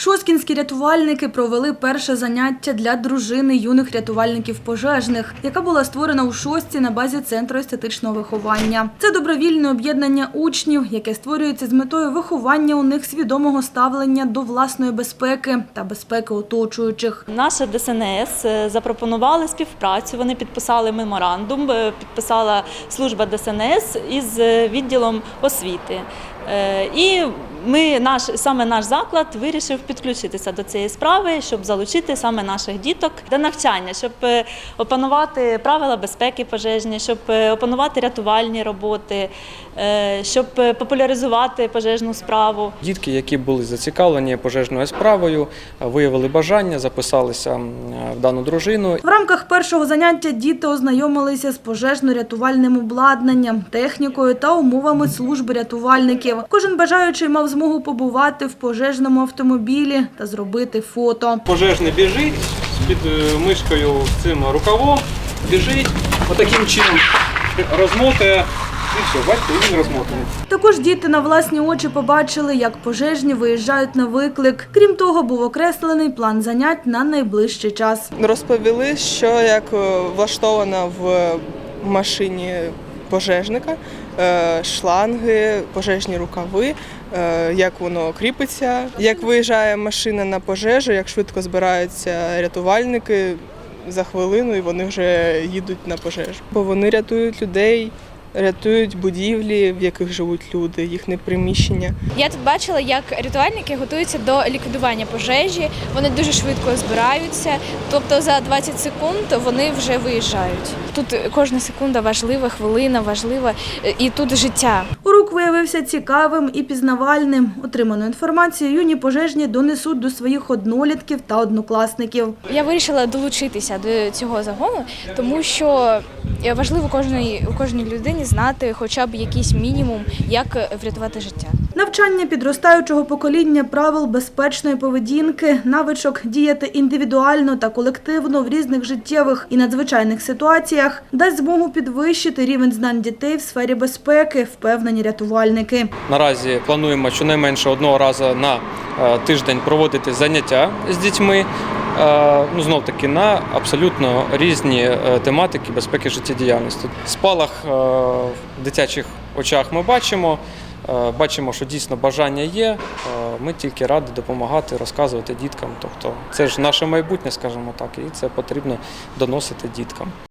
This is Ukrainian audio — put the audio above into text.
Шоскінські рятувальники провели перше заняття для дружини юних рятувальників пожежних, яка була створена у шостці на базі центру естетичного виховання. Це добровільне об'єднання учнів, яке створюється з метою виховання у них свідомого ставлення до власної безпеки та безпеки оточуючих. Наша ДСНС е, запропонували співпрацю. Вони підписали меморандум, е, підписала служба ДСНС із е, відділом освіти. Е, І ми наш саме наш заклад вирішив підключитися до цієї справи, щоб залучити саме наших діток до навчання, щоб е, опанувати правила безпеки пожежні, щоб е, опанувати рятувальні роботи, щоб популяризувати пожежну справу. Дітки, які були зацікавлені пожежною справою, виявили бажання, записалися в дану дружину. В рамках першого заняття діти ознайомилися з пожежно-рятувальним обладнанням, технікою та умовами служби рятувальників. Кожен бажаючий мав змогу побувати в пожежному автомобілі та зробити фото. Пожежний біжить під е, мишкою цим рукавом, біжить, отаким чином розмотує. І все, бачите, він розмотаний. Також діти на власні очі побачили, як пожежні виїжджають на виклик. Крім того, був окреслений план занять на найближчий час. Розповіли, що як е, влаштовано в машині пожежника, е, шланги, пожежні рукави, е, як воно кріпиться, як виїжджає машина на пожежу, як швидко збираються рятувальники за хвилину, і вони вже їдуть на пожежу. Бо вони рятують людей, рятують будівлі, в яких живуть люди, їхнє приміщення. Я тут бачила, як рятувальники готуються до ліквідування пожежі. Вони дуже швидко збираються. Тобто за 20 секунд вони вже виїжджають. Тут кожна секунда важлива, хвилина важлива, і тут життя. Урок виявився цікавим і пізнавальним. Отриману інформацію юні пожежні донесуть до своїх однолітків та однокласників. Я вирішила долучитися до цього загону, тому що важливо кожній кожній людині знати хоча б якийсь мінімум, як врятувати життя. Навчання підростаючого покоління правил безпечної поведінки, навичок діяти індивідуально та колективно в різних життєвих і надзвичайних ситуаціях дасть змогу підвищити рівень знань дітей в сфері безпеки, впевнені рятувальники. Наразі плануємо щонайменше одного разу на е, тиждень проводити заняття з дітьми. Е, Ну, знов таки на абсолютно різні е, тематики безпеки життєдіяльності. Спалах е, в дитячих очах ми бачимо. Бачимо, що дійсно бажання є. Ми тільки раді допомагати, розказувати діткам. Тобто, це ж наше майбутнє, скажімо так, і це потрібно доносити діткам.